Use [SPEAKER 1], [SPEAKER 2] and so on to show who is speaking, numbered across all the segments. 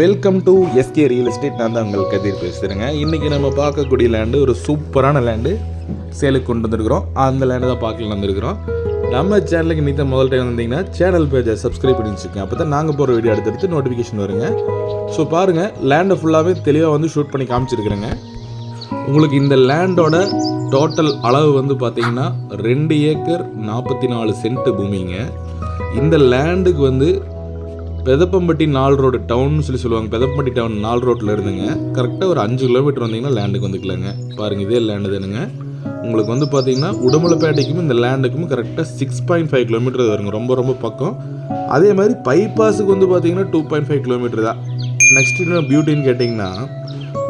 [SPEAKER 1] Welcome to SK real estate நான் தான் உங்கள் கதிர் பேசுகிறேங்க இன்றைக்கி நம்ம பார்க்கக்கூடிய லேண்டு ஒரு சூப்பரான லேண்டு சேலுக்கு கொண்டு வந்திருக்கிறோம். அந்த லேண்டு தான் பார்க்கலாம் வந்திருக்கிறோம். நம்ம சேனலுக்கு நீத்த முதல் டைம் வந்தீங்கன்னா சேனல் பேஜை சப்ஸ்கிரைப் பண்ணி வச்சுக்கோங்க. அப்போ தான் நாங்கள் போகிற வீடியோ அடுத்தடுத்து நோட்டிஃபிகேஷன் வருங்க. ஸோ பாருங்கள் லேண்டை ஃபுல்லாகவே தெளிவாக வந்து ஷூட் பண்ணி காமிச்சிருக்கிறேங்க. உங்களுக்கு இந்த லேண்டோட டோட்டல் அளவு வந்து பார்த்தீங்கன்னா ரெண்டு ஏக்கர் நாற்பத்தி நாலு சென்ட் பூமிங்க. இந்த லேண்டுக்கு வந்து பெதப்பம்பட்டி நால் ரோடு டவுன் சொல்லி சொல்லுவாங்க. பெதப்பம்பட்டி டவுன் நால் ரோட்டில் இருந்துங்க. கரெக்டாக ஒரு அஞ்சு கிலோமீட்டர் வந்தீங்கன்னா லேண்டுக்கு வந்துக்கலாங்க. பாருங்கள் இதே லேண்டு தானுங்க. உங்களுக்கு வந்து பார்த்தீங்கன்னா உடுமலைப்பேட்டைக்கும் இந்த லேண்டுக்கும் கரெக்டாக சிக்ஸ் பாயிண்ட் ஃபைவ் கிலோமீட்டர் வருங்க. ரொம்ப ரொம்ப பக்கம். அதே மாதிரி பைபாஸுக்கு வந்து பார்த்தீங்கன்னா டூ பாயிண்ட் ஃபைவ் கிலோமீட்டர் தான். நெக்ஸ்ட் இன்னும் பியூட்டின்னு கேட்டிங்கன்னா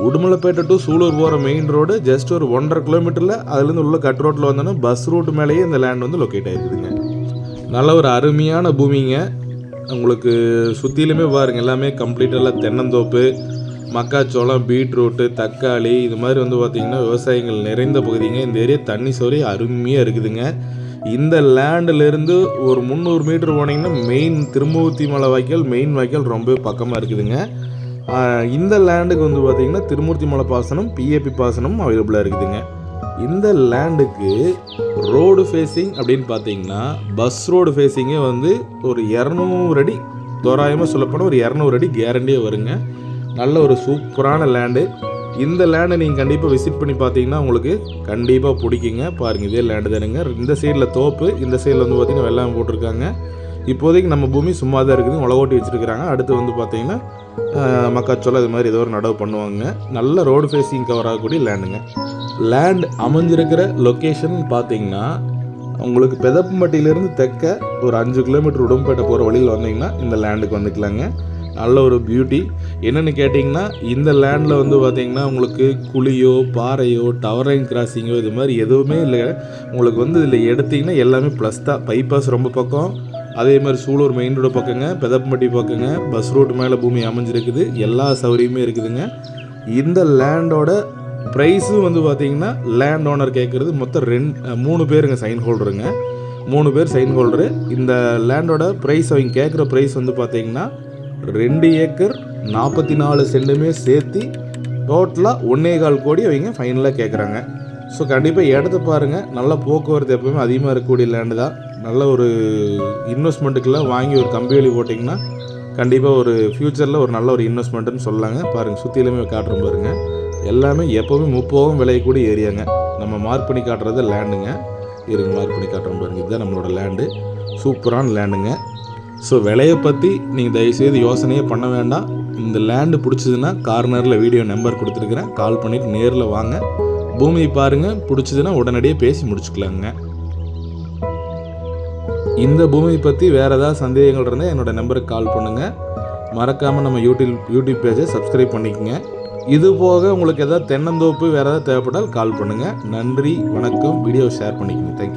[SPEAKER 1] உடுமலைப்பேட்டை டு சூலூர் போகிற மெயின் ரோடு ஜஸ்ட் ஒரு ஒன்றரை கிலோமீட்டரில் அதுலேருந்து உள்ள கட் ரோட்டில் வந்தோன்னா பஸ் ரூட் மேலேயே இந்த லேண்ட் வந்து லொக்கேட் ஆகிருக்குதுங்க நல்ல ஒரு அருமையான பூமிங்க. உங்களுக்கு சுற்றிலுமே பாருங்க எல்லாமே கம்ப்ளீட்டெல்லாம் தென்னந்தோப்பு மக்காச்சோளம் பீட்ரூட்டு தக்காளி இது மாதிரி வந்து பார்த்திங்கன்னா விவசாயங்கள் நிறைந்த பகுதிங்க. இந்த ஏரியா தண்ணி சௌரி அருமையாக இருக்குதுங்க. இந்த லேண்டிலேருந்து ஒரு முந்நூறு மீட்டர் போனீங்கன்னா மெயின் திருமூர்த்தி மலை வாய்க்கால் மெயின் வாய்க்கால் ரொம்ப பக்கமாக இருக்குதுங்க. இந்த லேண்டுக்கு வந்து பார்த்திங்கன்னா திருமூர்த்தி மலை பாசனம் பிஏபி பாசனமும் அவைலபிளாக இருக்குதுங்க. இந்த லேண்டுக்கு ரோடு ஃபேஸிங் அப்படின்னு பார்த்தீங்கன்னா பஸ் ரோடு ஃபேஸிங்கே வந்து ஒரு இரநூறு அடி தோராயமாக சொல்லப்போனால் ஒரு இரநூறு அடி கேரண்டியாக வருங்க. நல்ல ஒரு சூப்பரான லேண்டு இந்த லேண்டை நீங்கள் கண்டிப்பாக விசிட் பண்ணி பார்த்தீங்கன்னா உங்களுக்கு கண்டிப்பாக பிடிக்குங்க. பாருங்கள் இதே லேண்டு தானுங்க. இந்த சைடில் தோப்பு இந்த சைடில் வந்து பார்த்திங்கன்னா வெள்ளாமை போட்டிருக்காங்க. இப்போதைக்கு நம்ம பூமி சும்மா தான் இருக்குது. உழவோட்டி வச்சுருக்கிறாங்க. அடுத்து வந்து பார்த்திங்கன்னா மக்காச்சோளம் இது மாதிரி ஏதோ ஒரு நடவு பண்ணுவாங்க. நல்ல ரோடு ஃபேஸிங் கவர் ஆகக்கூடிய லேண்டுங்க லேண்ட் அமைஞ்சிருக்கிற லொக்கேஷன் பார்த்தீங்கன்னா உங்களுக்கு பெதப்பம்பட்டியிலேருந்து தெற்க ஒரு அஞ்சு கிலோமீட்டர் உடம்பேட்டை போகிற வழியில் வந்தீங்கன்னா இந்த லேண்டுக்கு வந்துக்கலாங்க. நல்ல ஒரு பியூட்டி என்னென்னு கேட்டிங்கன்னா இந்த லேண்டில் வந்து பார்த்தீங்கன்னா உங்களுக்கு குழியோ பாறையோ டவரிங் கிராசிங்கோ இது மாதிரி எதுவுமே இல்லை உங்களுக்கு வந்து இதில் எடுத்திங்கன்னா எல்லாமே ப்ளஸ் தான். பைபாஸ் ரொம்ப பக்கம். அதே மாதிரி சூலூர் மெயின் ரோடு பக்கங்க பெதப்பம்பட்டி பக்கங்க பஸ் ரூட் மேலே பூமி அமைஞ்சிருக்குது. எல்லா சௌகரியமே இருக்குதுங்க. இந்த லேண்டோட ப்ரைஸும் வந்து பார்த்தீங்கன்னா லேண்ட் ஓனர் கேட்குறது மொத்தம் ரெண்டு மூணு பேருங்க சைன் ஹோல்டருங்க மூணு பேர் சைன் ஹோல்டரு இந்த லேண்டோட ப்ரைஸ் அவங்க கேட்குற ப்ரைஸ் வந்து பார்த்தீங்கன்னா ரெண்டு ஏக்கர் நாற்பத்தி நாலு சென்ட்டுமே சேர்த்து டோட்டலாக ஒன்றே கால் கோடி அவங்க ஃபைனலாக கேட்குறாங்க ஸோ கண்டிப்பாக இடத்த பாருங்கள் நல்ல போக்குவரத்து எப்பவுமே அதிகமாக இருக்கக்கூடிய லேண்டு தான். நல்ல ஒரு இன்வெஸ்ட்மெண்ட்டுக்கெல்லாம் வாங்கி ஒரு கம்பெனி போட்டிங்கன்னா கண்டிப்பாக ஒரு ஃப்யூச்சரில் ஒரு நல்ல ஒரு இன்வெஸ்ட்மெண்ட்டுன்னு சொல்லலாங்க பாருங்கள் சுற்றிலுமே காட்டுறோம் பாருங்கள் எல்லாமே எப்போவுமே முப்போகம் விளையக்கூடிய ஏரியாங்க. நம்ம மார்க் பண்ணி காட்டுறது லேண்டுங்க இருங்க மார்க் பண்ணி காட்டுறோம் பாருங்க. இதுதான் நம்மளோட லேண்டு சூப்பரான லேண்டுங்க ஸோ விலையை பற்றி நீங்கள் தயவுசெய்து யோசனையே பண்ண வேண்டாம். இந்த லேண்டு பிடிச்சதுன்னா கார்னரில் வீடியோ நம்பர் கொடுத்துருக்குறேன். கால் பண்ணிவிட்டு நேரில் வாங்க. பூமியை பாருங்கள் பிடிச்சதுன்னா உடனடியே பேசி முடிச்சுக்கலாங்க. இந்த பூமியை பற்றி வேறு ஏதாவது சந்தேகங்கள் இருந்தால் என்னோடய நம்பருக்கு கால் பண்ணுங்கள் மறக்காமல் நம்ம யூடியூப் யூடியூப் பேஜை சப்ஸ்கிரைப் பண்ணிக்கோங்க. இது போக உங்களுக்கு எதாவது தென்னந்தோப்பு வேறு ஏதாவது தேவைப்பட்டால் கால் பண்ணுங்கள் நன்றி வணக்கம். வீடியோ ஷேர் பண்ணிக்கோங்க. தேங்க்யூ